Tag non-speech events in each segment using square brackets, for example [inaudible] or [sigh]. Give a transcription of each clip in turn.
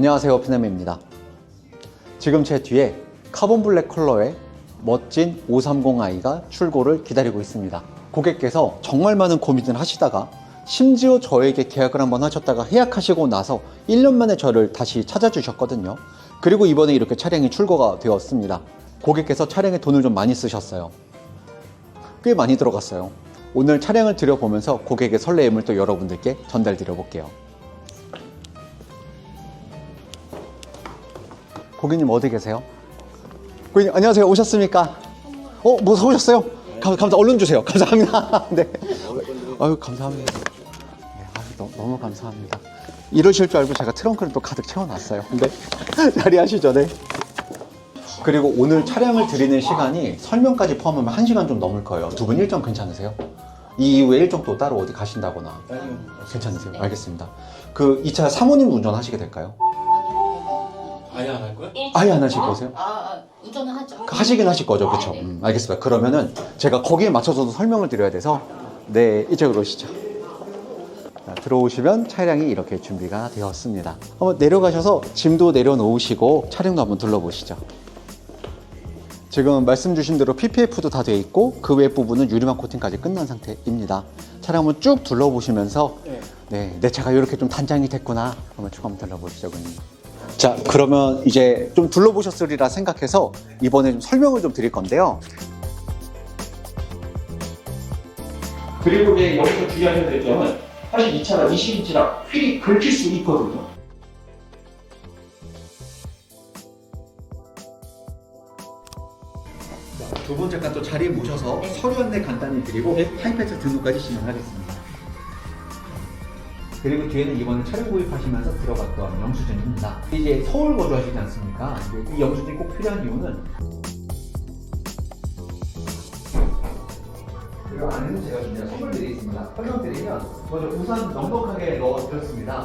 안녕하세요 피네미입니다. 지금 제 뒤에 카본 블랙 컬러의 멋진 530i가 출고를 기다리고 있습니다. 고객께서 정말 많은 고민을 하시다가 심지어 저에게 계약을 한번 하셨다가 해약하시고 나서 1년 만에 저를 다시 찾아주셨거든요. 그리고 이번에 이렇게 차량이 출고가 되었습니다. 고객께서 차량에 돈을 좀 많이 쓰셨어요. 꽤 많이 들어갔어요. 오늘 차량을 들여보면서 고객의 설레임을 또 여러분들께 전달 드려 볼게요 고객님 어디 계세요? 고객님 안녕하세요 오셨습니까? 어, 뭐 사오셨어요? 감, 감사, 얼른 주세요. [laughs] 감사합니다. 네. 아유, 감사합니다. 네, 아유, 너무, 너무 감사합니다. 이러실 줄 알고 제가 트렁크를 또 가득 채워놨어요. 네. [laughs] 자리하시죠, 네. 그리고 오늘 차량을 드리는 시간이 설명까지 포함하면 1시간 좀 넘을 거예요. 두 분 일정 괜찮으세요? 이 이후에 일정 또 따로 어디 가신다거나. 괜찮으세요? 알겠습니다. 그, 이차 사모님 운전하시게 될까요? 아예 안 할 거야? 아예 안 하실 거세요? 아, 아 운전은 하죠. 하시긴 하실 거죠, 그렇죠? 네. 음, 알겠습니다. 그러면은 제가 거기에 맞춰서도 설명을 드려야 돼서 네 이쪽으로 오시죠. 자, 들어오시면 차량이 이렇게 준비가 되었습니다. 한번 내려가셔서 짐도 내려놓으시고 차량도 한번 둘러보시죠. 지금 말씀 주신 대로 PPF도 다 되어 있고 그 외 부분은 유리막 코팅까지 끝난 상태입니다. 차량 한번 쭉 둘러보시면서 네, 내 차가 이렇게 좀 단장이 됐구나 한번 쭉 한번 둘러보시죠, 그님. 자, 그러면 이제 좀 둘러보셨으리라 생각해서 이번에 좀 설명을 좀 드릴 건데요. 그리고 이제 여기서 주의하셔야 될 점은 사실 이 차가 20인치라 휠이 긁힐 수 있거든요. 두 분 잠깐 또 자리에 모셔서 서류 안내 간단히 드리고 하이패스 등록까지 진행하겠습니다. 그리고 뒤에는 이번에 차량 구입하시면서 들어갔던 영수증입니다. 이제 서울 거주하시지 않습니까? 이 영수증이 꼭 필요한 이유는 그리고 안에는 제가 준비한 선물들이 있습니다. 설명드리면 먼저 우산 넉넉하게 넣어드렸습니다.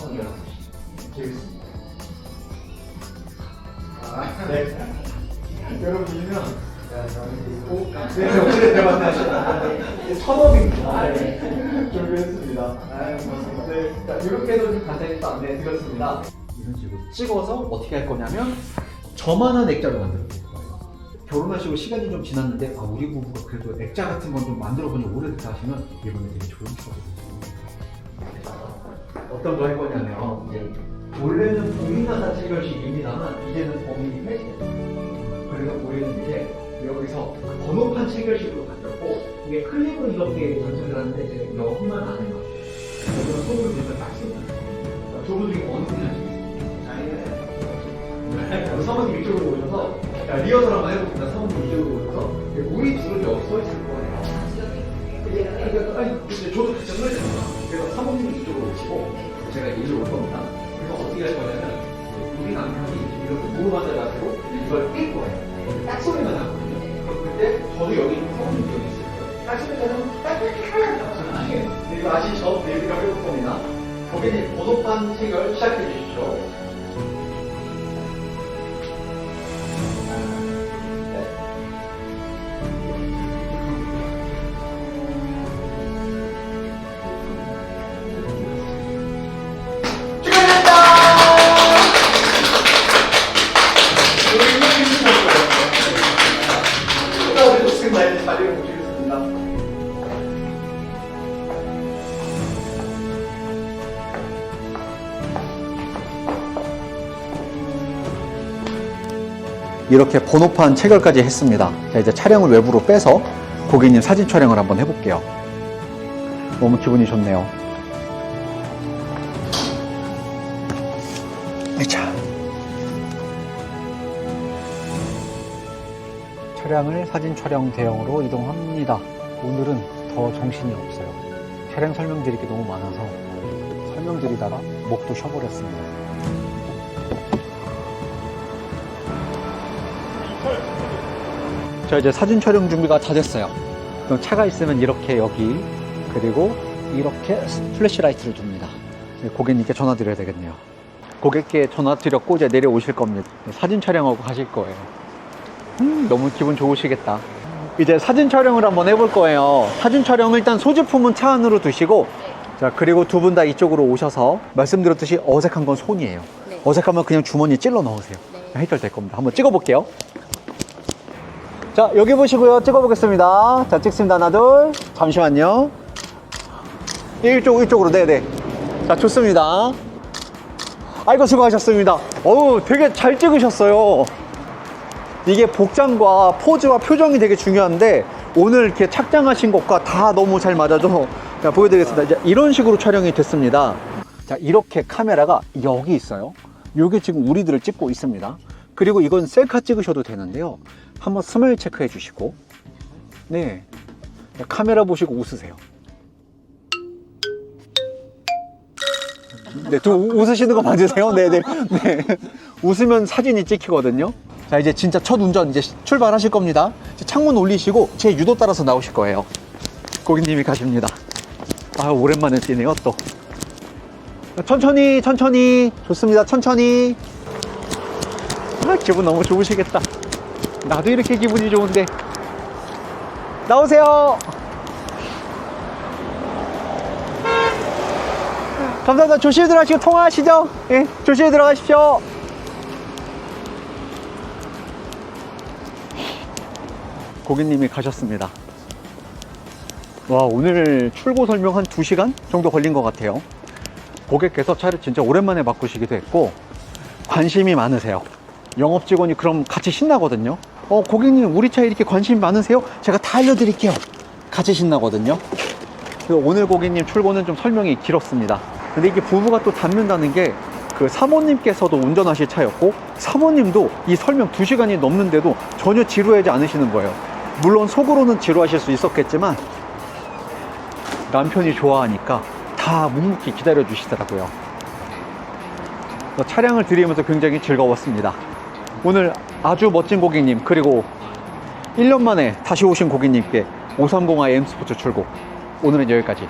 어. 재밌습니다. 네. 여러분 보시면 천업입니다. 네. 식으로 찍어서 어떻게 할 거냐면 저만한 액자로 만들어 드릴 거예요. 결혼하시고 시간이 좀 지났는데 아, 우리 부부가 그래도 액자 같은 건 좀 만들어 본지 오래됐다 하시면 이번에 되게 추억이 어떤 거 할 거냐면 이제 원래는 고민하다 체결식입니다만 이제는 범인이 폐지됐어요. 그래서 우리는 이제 여기서 그 번호판 체결식으로 바뀌었고 이게 클립을 이렇게 전체를 하는데 이제 여기만 안 해요. 여기는 손으로 이렇게 딱 쓰면 두분 중에 어느 분이 하시겠어요? 자, 사모님 이쪽으로 오셔서 자, 리허설 한번 해봅시다. 사모님 이쪽으로 오셔서 우리 둘은 여기 서 있을 거예요. 그러니까 아니 저도 같이 됩니다. 그래서 사모님은 이쪽으로 오시고 제가 이리로 올 겁니다. 그래서 어떻게 할 거냐면 우리 남편이 이렇게 무릎 앉아가지고 이걸 뛸 거예요. 딱. 그럼 그 때 저도 여기 있고 사모님도 여기 있을 거예요. 딱 소리가 나면 딱 이렇게 하려고 나중에 이거 아시죠? 내비가 해볼 겁니다. 고객님 번호판 체결 시작해 주십시오. 이렇게 번호판 체결까지 했습니다. 자, 이제 차량을 외부로 빼서 고객님 사진 촬영을 한번 해볼게요. 너무 기분이 좋네요. 자. 차량을 사진 촬영 대형으로 이동합니다. 오늘은 더 정신이 없어요. 차량 설명드릴 게 너무 많아서 설명드리다가 목도 쉬어버렸습니다. 자 이제 사진 촬영 준비가 다 됐어요. 그럼 차가 있으면 이렇게 여기 그리고 이렇게 플래시 라이트를 줍니다. 고객님께 전화 드려야 되겠네요. 고객께 전화 드렸고 이제 내려오실 겁니다. 사진 촬영하고 가실 거예요. 음, 너무 기분 좋으시겠다. 이제 사진 촬영을 한번 해볼 거예요. 사진 촬영 일단 소지품은 차 안으로 두시고 자, 그리고 두 분 다 이쪽으로 오셔서 말씀드렸듯이 어색한 건 손이에요. 네. 어색하면 그냥 주머니에 찔러 넣으세요. 네. 해결될 겁니다. 한번 찍어볼게요. 자, 여기 보시고요. 찍어보겠습니다. 자, 찍습니다. 하나, 둘. 잠시만요. 이쪽, 이쪽으로. 네네. 자, 좋습니다. 아이고, 수고하셨습니다. 어우, 되게 잘 찍으셨어요. 이게 복장과 포즈와 표정이 되게 중요한데 오늘 이렇게 착장하신 것과 다 너무 잘 맞아서 자, 보여드리겠습니다. 이제 이런 식으로 촬영이 됐습니다. 자, 이렇게 카메라가 여기 있어요. 요게 지금 우리들을 찍고 있습니다. 그리고 이건 셀카 찍으셔도 되는데요. 한번 스마일 체크해 주시고 네. 자, 카메라 보시고 웃으세요. 네, 또 우- 웃으시는 거 맞으세요? 네, 네. 네. 웃으면 사진이 찍히거든요. 자, 이제 진짜 첫 운전 이제 시- 출발하실 겁니다. 창문 올리시고 제 유도 따라서 나오실 거예요. 고객님이 가십니다. 아, 오랜만에 뛰네요, 또. 천천히, 천천히. 좋습니다. 천천히. 아, 기분 너무 좋으시겠다. 나도 이렇게 기분이 좋은데. 나오세요. 감사합니다. 조심히 들어가시고 통화하시죠. 예, 조심히 들어가십시오. 고객님이 가셨습니다. 와, 오늘 출고 설명 한 2시간 정도 걸린 것 같아요. 고객께서 차를 진짜 오랜만에 바꾸시기도 했고, 관심이 많으세요. 영업 직원이 그럼 같이 신나거든요. 어, 고객님, 우리 차에 이렇게 관심이 많으세요? 제가 다 알려드릴게요. 같이 신나거든요. 그 오늘 고객님 출고는 좀 설명이 길었습니다. 근데 이게 부부가 또 닮는다는 게 그 사모님께서도 운전하실 차였고 사모님도 이 설명 2시간이 넘는데도 전혀 지루하지 않으시는 거예요. 물론 속으로는 지루하실 수 있었겠지만 남편이 좋아하니까 다 묵묵히 기다려 주시더라고요. 차량을 들이면서 굉장히 즐거웠습니다. 오늘 아주 멋진 고객님 그리고 1년 만에 다시 오신 고객님께 530i M 스포츠 출고 오늘은 여기까지